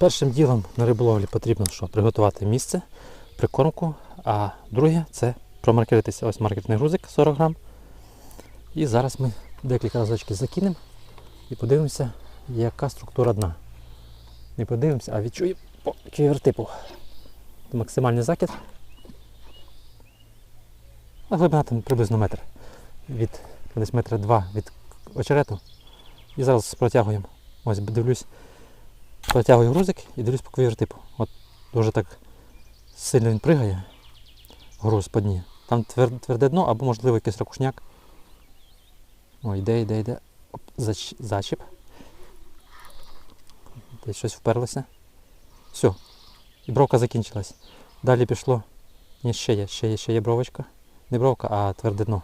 Першим ділом на риболовлі потрібно що? приготувати місце, прикормку, а друге це промаркеритися. Ось маркетний грузик 40 грам. І зараз ми декілька разочків закинемо і подивимося, яка структура дна. Не подивимося, а відчуємо по ківертипу. Максимальний закид. А глибина там приблизно метр. Від десь метра два від очерету. І зараз протягуємо. Ось дивлюсь, протягую грузик і дивлюсь по квівертипу. От дуже так сильно він пригає. Груз по дні. Там твер- тверде дно або можливо якийсь ракушняк. О, йде, йде, йде. Оп, зач- зачіп. Десь щось вперлося. Все. І бровка закінчилась. Далі пішло. Ні, ще є, ще є, ще є бровочка. Не бровка, а тверде дно.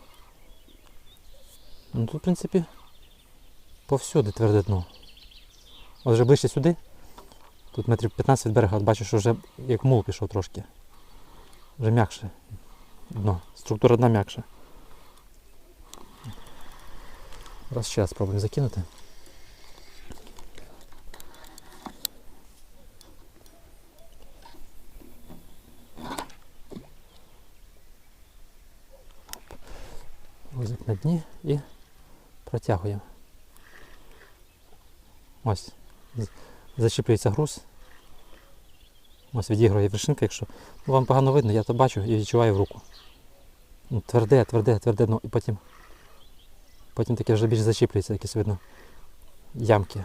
Ну тут, в принципі, повсюди тверде дно. От вже ближче сюди. Тут метрів 15 від берега, от бачу, що вже як мул пішов трошки. Вже м'якше дно. Структура дна м'якша. Раз ще раз спробуємо закинути. Возик на дні і протягуємо. Ось. Зачіплюється груз. Ось відігрує вершинка, якщо ну, вам погано видно, я то бачу і відчуваю в руку. Ну, Тверде, тверде, тверде дно. І потім, потім таке вже більш зачіплюється, якісь видно ямки.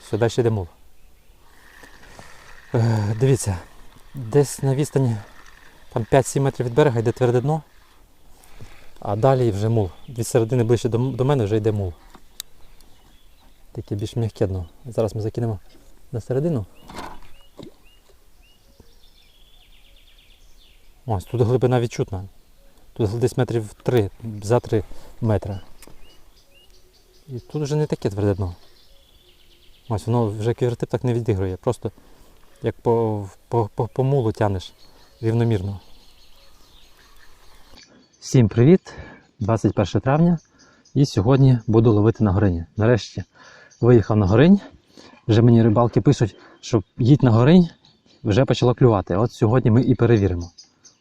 Все, далі йде мул. Е, дивіться, десь на відстані там 5-7 метрів від берега йде тверде дно, а далі вже мул. Від середини ближче до, до мене вже йде мул. Таке більш м'яке дно. Зараз ми закинемо на середину. Ось, тут глибина відчутна. Тут десь метрів 3, за 3 метри. І тут вже не таке тверде дно. Ось воно вже квівертип так не відігрує. Просто як по, по, по, по мулу тянеш рівномірно. Всім привіт! 21 травня. І сьогодні буду ловити на горині. Нарешті виїхав на горинь. Вже мені рибалки пишуть, що їдь на горинь, вже почало клювати. От сьогодні ми і перевіримо.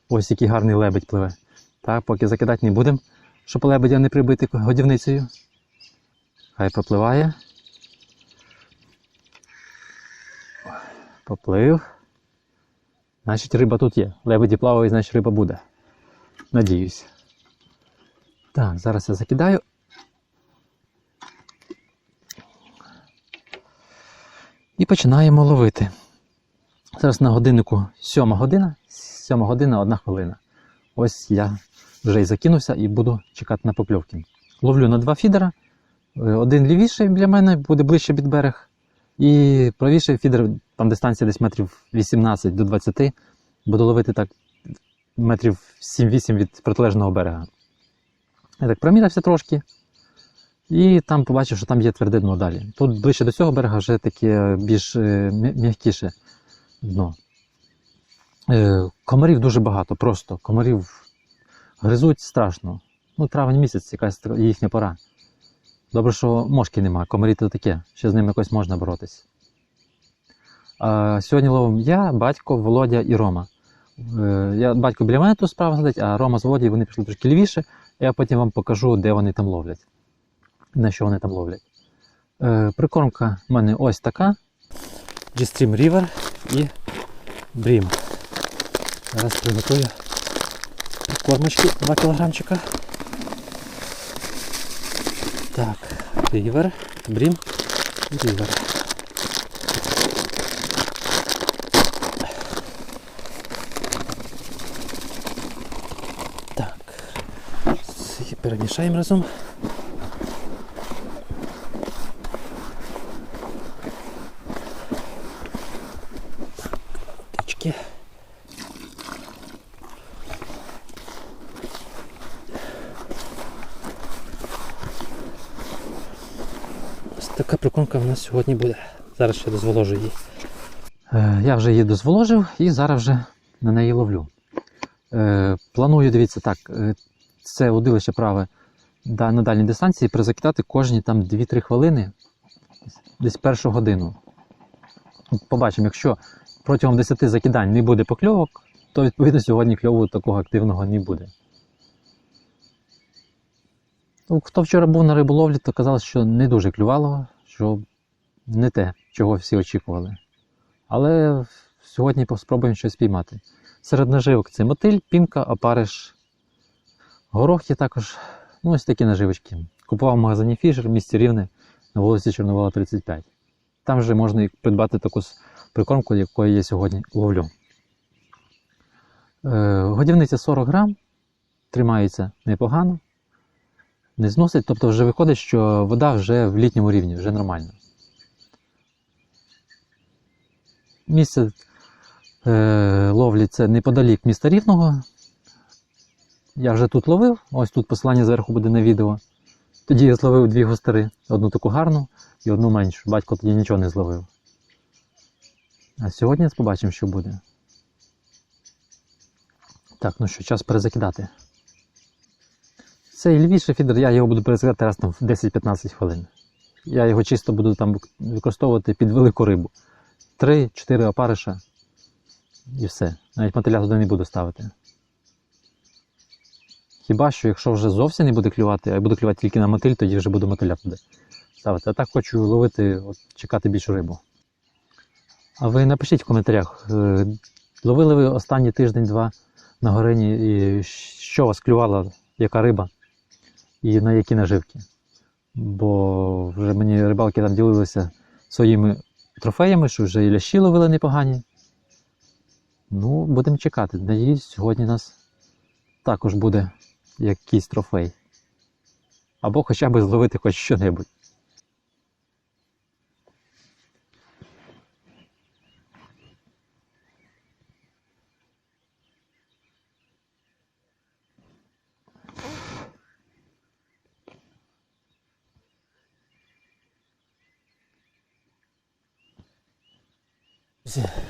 Ось який гарний лебедь пливе. Так, поки закидати не будемо, щоб лебедя не прибити годівницею. Хай пропливає. Поплив. Значить, риба тут є. Лебеді плавають, значить риба буде. Надіюсь. Так, зараз я закидаю. І починаємо ловити. Зараз на годиннику 7 година, 7 година 1 хвилина. Ось я вже і закинувся і буду чекати на покльовки. Ловлю на два фідера. Е, Один лівіший біля мене, буде ближче від берег. І правіший фідер, там дистанція десь метрів 18 до 20. Буду ловити так метрів 7-8 від протилежного берега. Я так промірився трошки. І там побачив, що там є тверде дно далі. Тут ближче до цього берега вже таке більш е, м'якіше дно. Е, Комарів дуже багато, просто комарів гризуть страшно. Ну, травень місяць, якась їхня пора. Добре, що мошки нема, комарі то таке, ще з ними якось можна боротись. Сьогодні ловим я, батько, Володя і Рома. Е, я, батько біля мене тут справа сидить, а Рома з Володією вони пішли трошки лівіше. Я потім вам покажу, де вони там ловлять. На що вони там ловлять. Е, прикормка в мене ось така. G-Stream River і Bream. Зараз приготую прикормочки 2 кілограмчика. Так, River, Bream і River. Так. Перемішаємо разом. Тички. Ось така прикормка в нас сьогодні буде. Зараз ще дозволожу її. Е, я вже її дозволожив і зараз вже на неї ловлю. Е, планую, дивіться, так, е, це удилище праве на дальній дистанції перезакидати кожні там 2-3 хвилини. десь першу годину. Побачимо, якщо протягом 10 закидань не буде покльовок, то відповідно сьогодні кльову такого активного не буде. Ну, хто вчора був на риболовлі, то казав, що не дуже клювало, що не те, чого всі очікували. Але сьогодні спробуємо щось піймати. Серед наживок це мотиль, пінка, опариш. Горох є також. Ну, ось такі наживочки. Купував в магазині Фішер в місті Рівне на вулиці Чорновола 35. Там вже можна і придбати таку прикормку, якої я сьогодні ловлю. Е, годівниця 40 грам, тримається непогано, не зносить, тобто вже виходить, що вода вже в літньому рівні, вже нормально. Місце е, ловлі це неподалік міста Рівного. Я вже тут ловив, ось тут посилання зверху буде на відео. Тоді я зловив дві густари, одну таку гарну і одну меншу. Батько тоді нічого не зловив. А сьогодні побачимо, що буде. Так, ну що, час перезакидати. Цей львіший фідер, я його буду перезакидати раз там в 10-15 хвилин. Я його чисто буду там використовувати під велику рибу. 3-4 опариша і все. Навіть мотиля туди не буду ставити. Хіба що, якщо вже зовсім не буде клювати, а буде клювати тільки на мотиль, тоді вже буду мотиля туди ставити. А так хочу ловити, от, чекати більшу рибу. А ви напишіть в коментарях, е, ловили ви останній тиждень-два на горині, і що вас клювала, яка риба і на які наживки. Бо вже мені рибалки там ділилися своїми трофеями, що вже і лящі ловили непогані. Ну, будемо чекати. Надіюсь, сьогодні нас також буде якийсь трофей. Або хоча б зловити хоч що-небудь.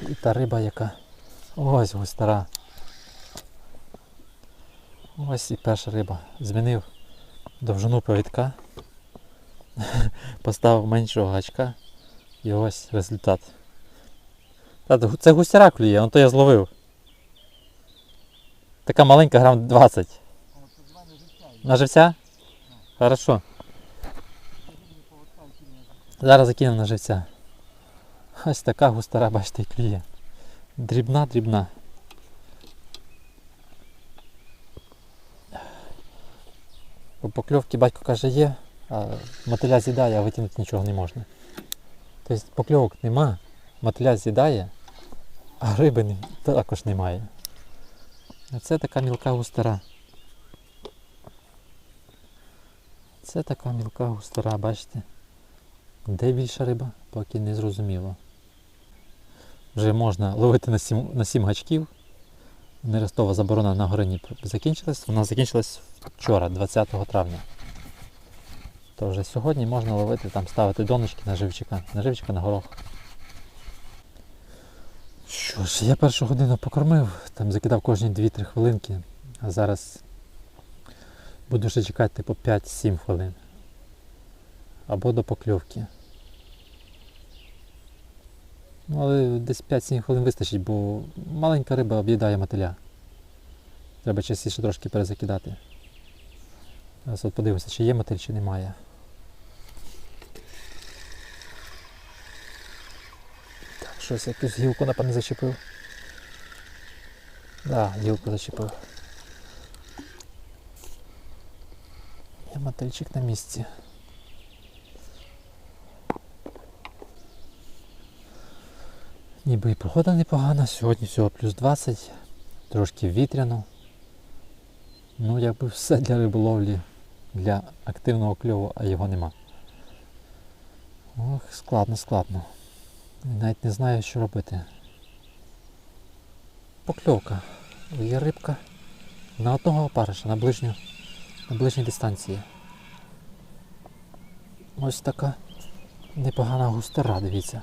І та риба, яка ось ось стара. Ось і перша риба. Змінив довжину повідка, поставив меншого гачка і ось результат. Та, Це гусяра клює, он то я зловив. Така маленька грам 20. На живця? Хорошо. Зараз закинемо на живця. Ось така густара, бачите, клює. Дрібна, дрібна. По покльовки батько каже є, а мотиля з'їдає, а витягнути нічого не можна. Тобто покльовок нема, мотиля з'їдає, а риби також немає. Оце така мілка густара. Це така мілка густара, бачите? Де більша риба, поки не зрозуміло. Вже можна ловити на 7, на 7 гачків. Нерестова заборона на горині закінчилась. Вона закінчилась вчора, 20 травня. То вже сьогодні можна ловити, там ставити донечки на живчика, на живчика на горох. Що ж, я першу годину покормив, там закидав кожні 2-3 хвилинки, а зараз буду ще чекати по 5-7 хвилин. Або до покльовки. Ну, але десь 5-7 хвилин вистачить, бо маленька риба об'їдає мотиля. Треба частіше трошки перезакидати. Зараз от подивимося, чи є мотиль, чи немає. Так, щось якусь гілку напевно зачепив. Так, да, гілку зачепив. Є мотильчик на місці. Ніби і погода непогана, сьогодні всього плюс 20, трошки вітряно. Ну, якби все для риболовлі, для активного кльову, а його нема. Ох, складно, складно. Навіть не знаю, що робити. Покльовка. Є рибка на одного опариша, на ближню, на ближній дистанції. Ось така непогана густера, дивіться.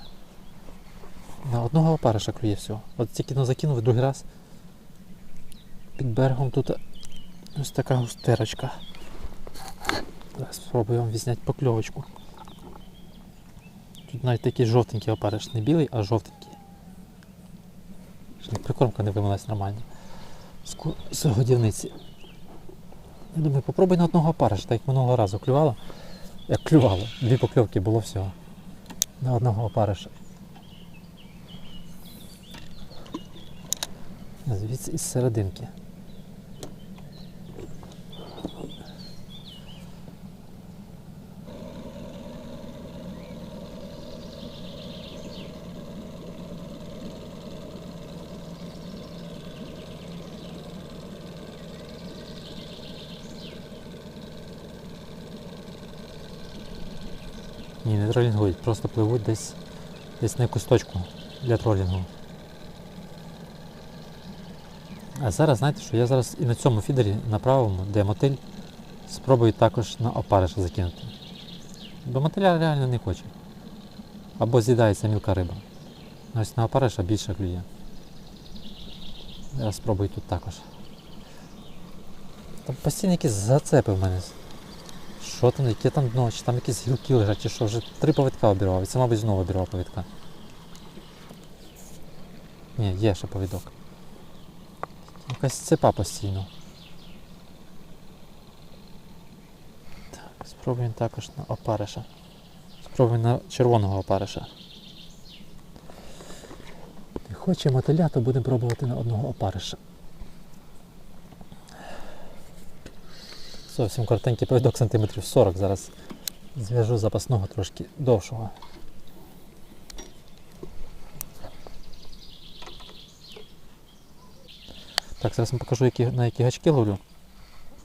На одного опариша клює всього. От тільки ну, закинув другий раз. Під берегом тут ось така густерочка. Зараз спробуємо відзняти покльовочку. Тут навіть такий жовтенький опариш, не білий, а жовтенький. Прикормка не вимилась нормально. З, годівниці. Я думаю, попробуй на одного опариша, так як минулого разу клювало. Як клювало, дві покльовки було всього. На одного опариша. Звідси із серединки. Ні, не тролінгують, просто пливуть десь, десь на якусь точку для тролінгу. А зараз знаєте що, я зараз і на цьому фідері, на правому, де мотиль, спробую також на опариша закинути. Бо мотиля реально не хоче. Або з'їдається мілка риба. Ось на опариша більше клює. Я спробую тут також. Там постійно якісь зацепи в мене. Що там, яке там дно, чи там якісь гілки лежать, чи що, вже три повідка обірвав, і це, мабуть, знову обірвав повідка. Ні, є ще повідок. Якась цепа постійно. Так, спробуємо також на опариша. Спробуємо на червоного опариша. Не хоче мотиля, то будемо пробувати на одного опариша. Зовсім коротенький повідок сантиметрів 40 зараз. Зв'яжу запасного трошки довшого. Так, зараз вам покажу, які, на які гачки ловлю.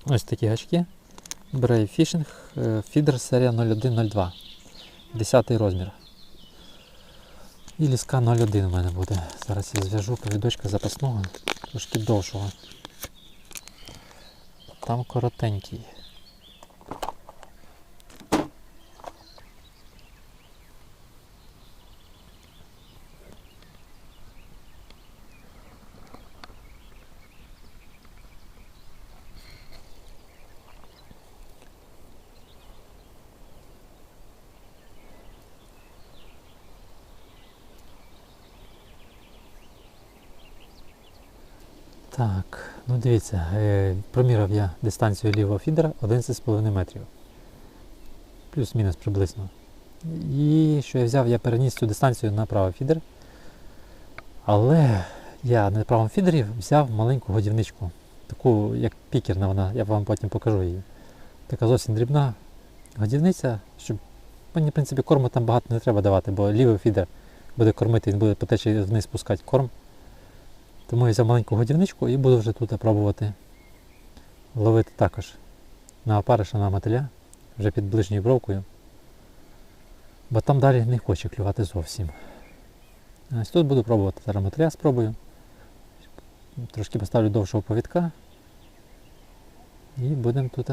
Ось такі гачки. Brave Fishing, Feeder серія 0102. 10 розмір. І ліска 01 у мене буде. Зараз я зв'яжу повідочка запасного, трошки довшого. Там коротенький. Так, ну дивіться, е, проміряв я дистанцію лівого фідера 11,5 метрів. Плюс-мінус приблизно. І що я взяв, я переніс цю дистанцію на правий фідер. Але я на правому фідері взяв маленьку годівничку. Таку, як пікерна вона, я вам потім покажу її. Така зовсім дрібна годівниця, щоб мені, в принципі, корму там багато не треба давати, бо лівий фідер буде кормити, він буде по течії вниз спускати корм. Тому я взяв маленьку годівничку і буду вже тут пробувати ловити також на опариша на мотиля, вже під ближньою бровкою. Бо там далі не хоче клювати зовсім. Ось тут буду пробувати зараз мотиля спробую. Трошки поставлю довшого повідка і будемо тут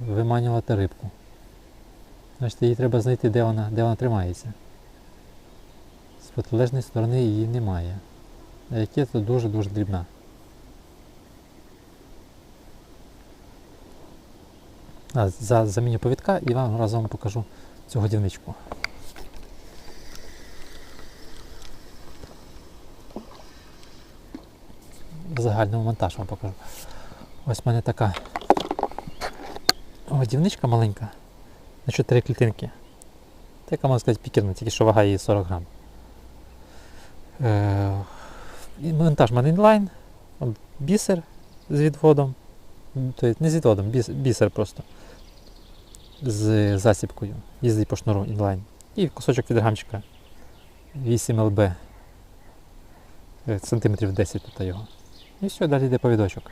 виманювати рибку. Значить, її треба знайти, де вона, де вона тримається. З протилежної сторони її немає. А це дуже-дуже дрібна. За, заміню повідка і вам разом покажу цю годівничку. Загальному монтаж вам покажу. Ось в мене така годівничка маленька на 4 клітинки. Така, можна сказати, пікерна, тільки що вага її 40 грам. Е, і монтаж Marine Line, бісер з відводом. Тобто не з відводом, бісер просто. З засібкою. Їздить по шнуру інлайн. І кусочок від гамчика 8 ЛБ. Е, Сантиметрів 10 тут його. І все, далі йде повідочок.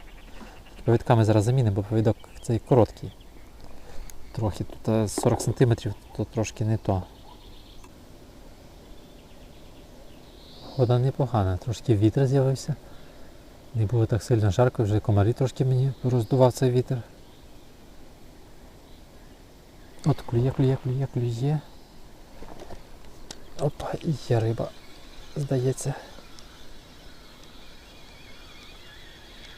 Повідками зараз замінимо, бо повідок цей короткий. Трохи тут е, 40 см, то трошки не то. Вода непогана, трошки вітер з'явився. Не було так сильно жарко, вже комарі трошки мені роздував цей вітер. От клює, клює, клює, клює. Опа, і є риба, здається.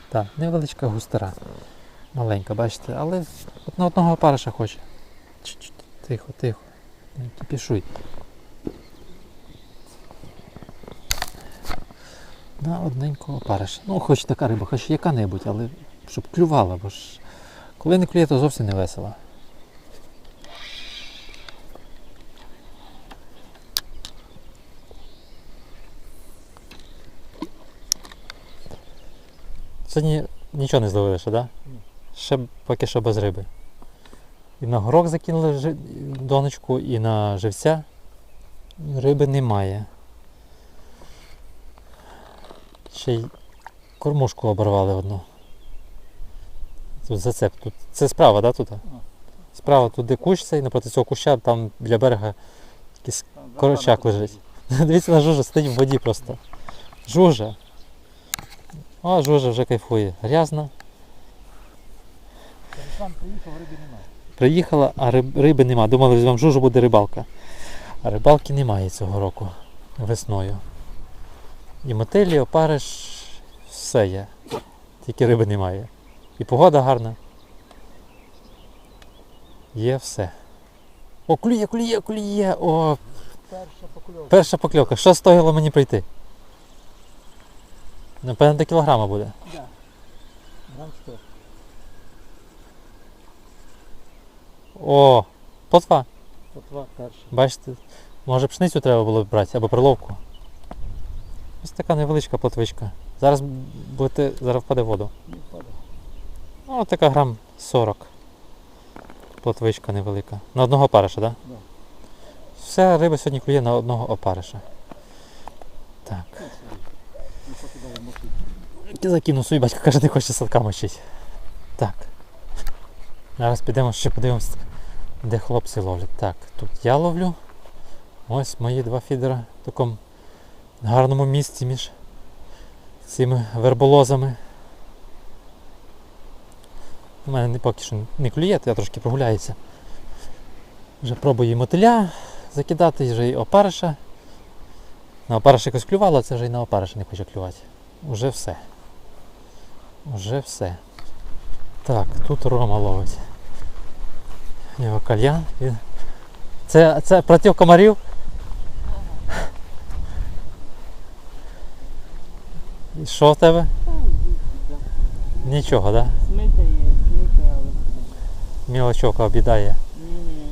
Так, невеличка густера. Маленька, бачите, але на одного опариша хоче. Тихо, тихо. Не кипішуй. На одненького опариша. Ну, хоч така риба, хоч яка-небудь, але щоб клювала, бо ж коли не клює, то зовсім не весело. Сьогодні нічого не зловили ще, так? Да? Ще поки що без риби. І на горох закинули доночку, і на живця риби немає. Ще й кормушку оборвали одну. Тут зацеп. Тут. Це справа, так, да, тут? Справа тут де кущ цей, напроти цього куща, там біля берега якийсь корочак лежить. Дивіться на жужа, сидить в воді просто. Жужа. О, жужа вже кайфує. Грязна. Руслан приїхав, риби немає. Приїхала, а риб- риби нема. Думали, візьмемо жужу буде рибалка. А рибалки немає цього року весною. І мотелі, опариш, все є. Тільки риби немає. І погода гарна. Є все. О, клює, клює, клює. О, Перша покльовка. Що стоїло мені прийти? Напевно, до кілограма буде. Да. Грам 100. О, плотва. Потва перша. Бачите, може пшеницю треба було брати або приловку. Ось така невеличка плотвичка. Зараз будете, зараз впаде воду. Ну, така грам 40. Плотвичка невелика. На одного опариша, так? Да. Вся риба сьогодні клює на одного опариша. Так. Ти? Закинув собі батько каже, не хоче садка мочити. Так. Зараз підемо ще подивимось, де хлопці ловлять. Так, тут я ловлю. Ось мої два фідера в такому гарному місці між цими верболозами. У мене не- поки що не клює, то я трошки прогуляюся. Вже пробую і мотиля закидати, і вже і опариша. На опариша якось клювало, це вже і на опариша не хоче клювати. Уже все. Уже все. Так, тут Рома ловить. У нього кальян. Це, це проти комарів. І що в тебе? Нічого, так? Да? Смикає, смикає, але Мілочок обідає. ні,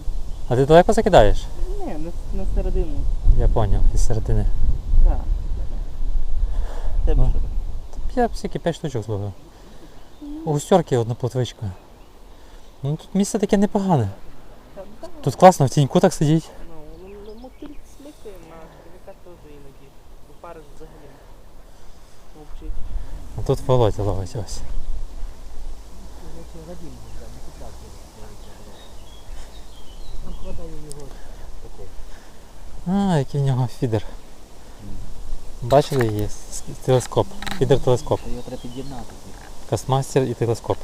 А ти далеко закидаєш? ні, на, на середину. Я поняв, із середини. Так. Тебе Ну. що? Я всякі 5 штучок зловив. У густерки одна плотвичка. Ну тут місце таке непогане. Тут класно в тіньку так сидіть. ну, ну, ну, мотиль смикає, на черв'яка теж іноді. Бо париш взагалі мовчить. А тут Володя ловить ось. А, який в нього фідер. Бачили її? Телескоп. Фідер телескоп. Його треба під'єднати. Космастер і телескоп.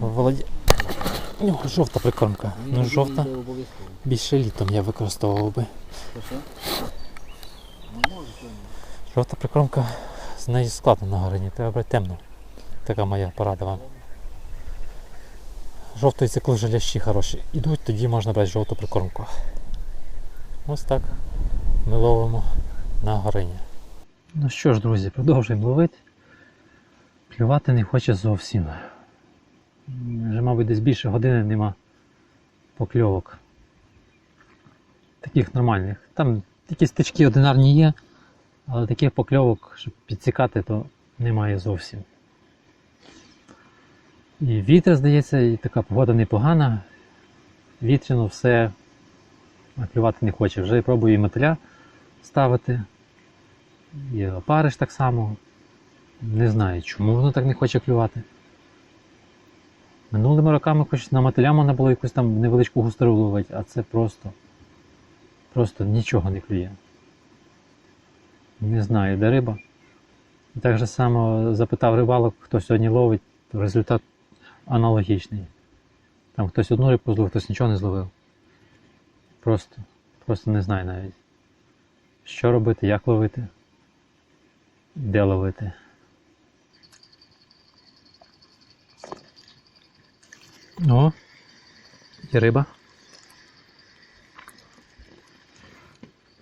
Володі... У нього жовта прикормка. Ну жовта. Більше літом я використовував би. Жовта прикормка з нею складно на горині, треба брати темну. Така моя порада вам. Жовтої це коли лящі хороші. Ідуть, тоді можна брати жовту прикормку. Ось так ми ловимо на горині. Ну що ж, друзі, продовжуємо ловити. Клювати не хоче зовсім. Вже, мабуть, десь більше години нема покльовок. Таких нормальних. Там якісь стички одинарні є, але таких покльовок, щоб підсікати, то немає зовсім. І вітер, здається, і така погода непогана. Вітряно все клювати не хоче. Вже пробую і мотиля ставити. І опариш так само. Не знаю, чому воно так не хоче клювати. Минулими роками хоч на мотиля можна було якусь там невеличку густеру ловити, а це просто. Просто нічого не клює. Не знаю, де риба. І так же само запитав рибалок, хто сьогодні ловить, результат аналогічний. Там хтось одну рибку зловив, хтось нічого не зловив. Просто, просто не знаю навіть. Що робити, як ловити, де ловити. О, є риба.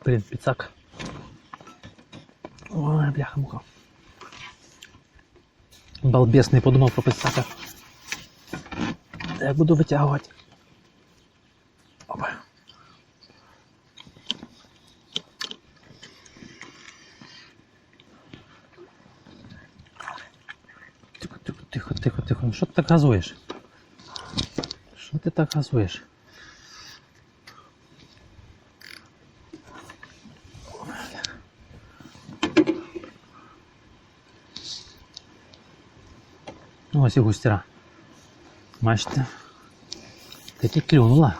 Блін, підсак. Ой, бляха муха. Балбес не подумав про підсака. Як буду витягувати. Опа. Тихо, тихо, тихо, тихо, тихо. Ну що ти так газуєш? Що ти так газуєш? Ось і густіра. Бачите? Таки клюнула.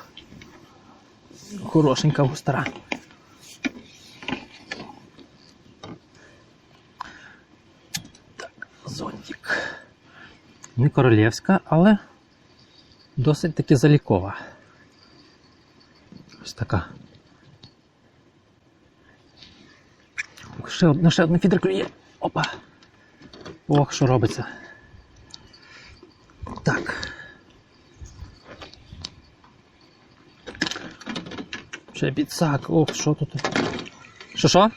Хорошенька густера. Так, зонтик. Не королівська, але досить таки залікова. Ось така. Ще одна, ще одна фідер клює. Опа. Ох, що робиться. Ще підсак. Ох, що тут? Що що?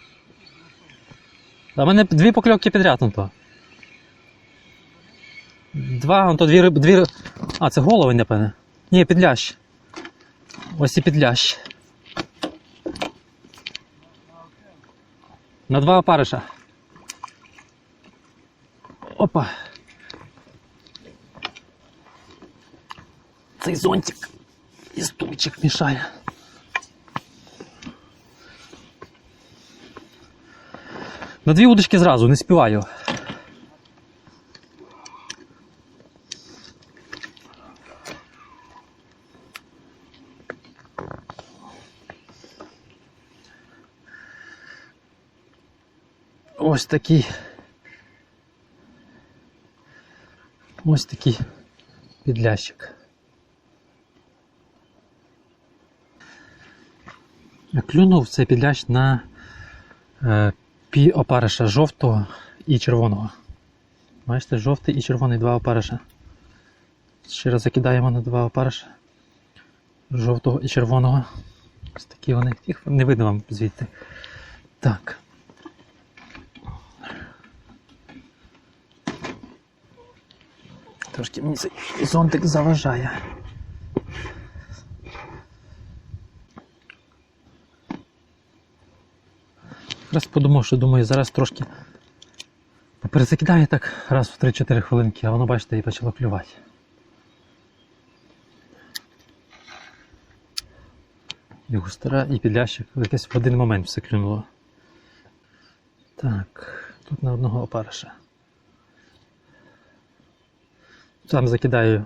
Та в мене дві покльовки підряд он то. Два, он то дві риби. Дві... А, це голови, напевне. Ні, підлящ. Ось і підлящ. На два опариша. Опа. Цей зонтик і стульчик мішає. На дві удочки зразу не співаю. Ось такий. Ось такий підлящик. Клюнув цей підлящ на е, опариша жовтого і червоного. Бачите, жовтий і червоний два опариша. Ще раз закидаємо на два опариша. Жовтого і червоного. Ось такі вони. Їх не видно вам звідти. Так. Трошки мені зонтик заважає. Якраз подумав, що думаю, зараз трошки перезакидаю так раз в 3-4 хвилинки, а воно, бачите, і почало клювати. І густера, і підлящик. Якесь в один момент все клюнуло. Так, тут на одного опариша. Там закидаю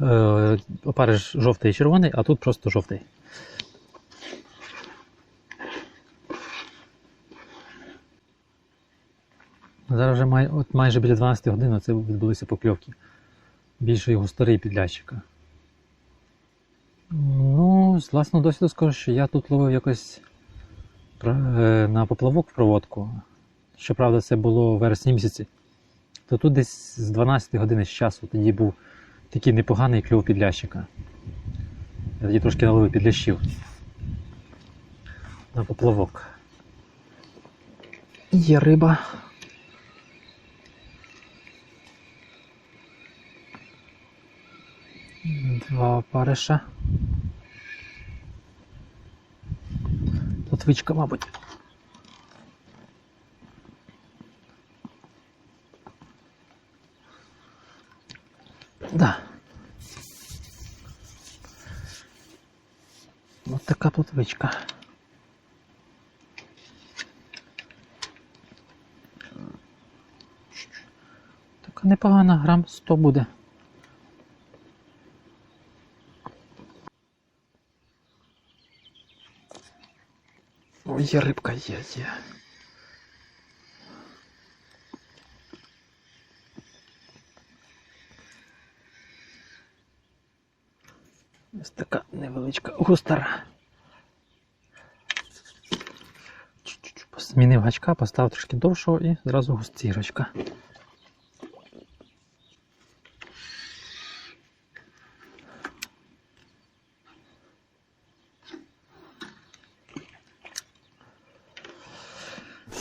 е, опариш жовтий і червоний, а тут просто жовтий. Зараз вже май, от майже біля 12 годин це відбулися покльовки. Більше його старий підлящика. Ну, з власного досвіду скажу, що я тут ловив якось е, на поплавок в проводку. Щоправда, це було в вересні місяці. То тут десь з 12 години з часу тоді був такий непоганий кльов підлящика. Я тоді трошки наловив підлящів. На поплавок. Є риба. Два опариша. Плотвичка, мабуть. Да. Ось така плотвичка. Така непогана, грам 100 буде. Ой, є рибка, є, є. Ось така невеличка густара. Змінив гачка, поставив трошки довшого і зразу густірочка.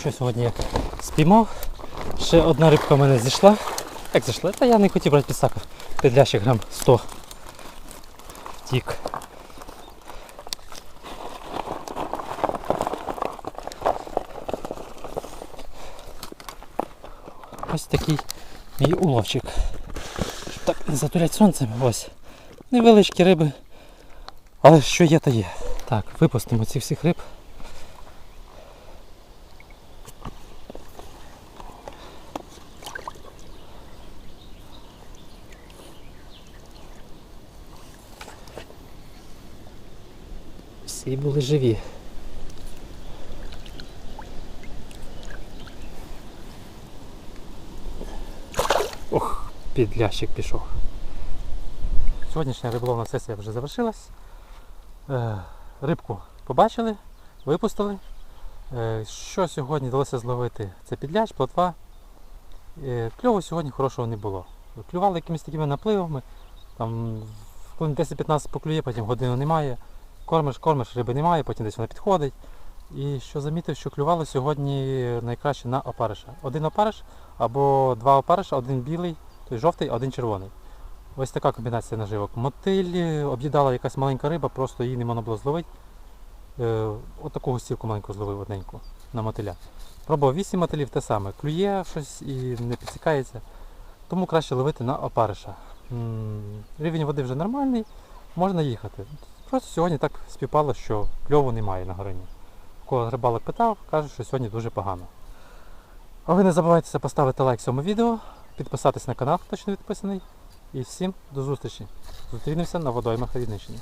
Що сьогодні я спіймав? Ще одна рибка в мене зійшла. Як зайшли? Та я не хотів брати підсаку. Підлящик грам 100. Тік. Ось такий мій уловчик. Щоб так не затулять сонцем. Ось. Невеличкі риби. Але що є, то є. Так, випустимо цих всіх риб. Ох, підлящик пішов. Сьогоднішня риболовна сесія вже завершилась. Е, рибку побачили, випустили. Е, що сьогодні вдалося зловити? Це підляч, плотва. Е, кльову сьогодні хорошого не було. Клювали якимись такими напливами. Там хвилин 10-15 поклює, потім годину немає. Кормиш, кормиш, риби немає, потім десь вона підходить. І що замітив, що клювало сьогодні найкраще на опариша. Один опариш або два опариша, один білий, той жовтий, один червоний. Ось така комбінація наживок. Мотиль е, об'їдала якась маленька риба, просто її не можна було зловити. Е, от таку густівку маленьку зловив одненьку на мотиля. Пробував 8 мотилів те саме. Клює щось і не підсікається. Тому краще ловити на опариша. Рівень води вже нормальний, можна їхати. Просто сьогодні так співпало, що кльову немає на горині. Кого рибалок питав, кажуть, що сьогодні дуже погано. А ви не забувайте поставити лайк цьому відео, підписатись на канал, хто ще не підписаний. І всім до зустрічі. Зустрінемося на водоймах Рідничні.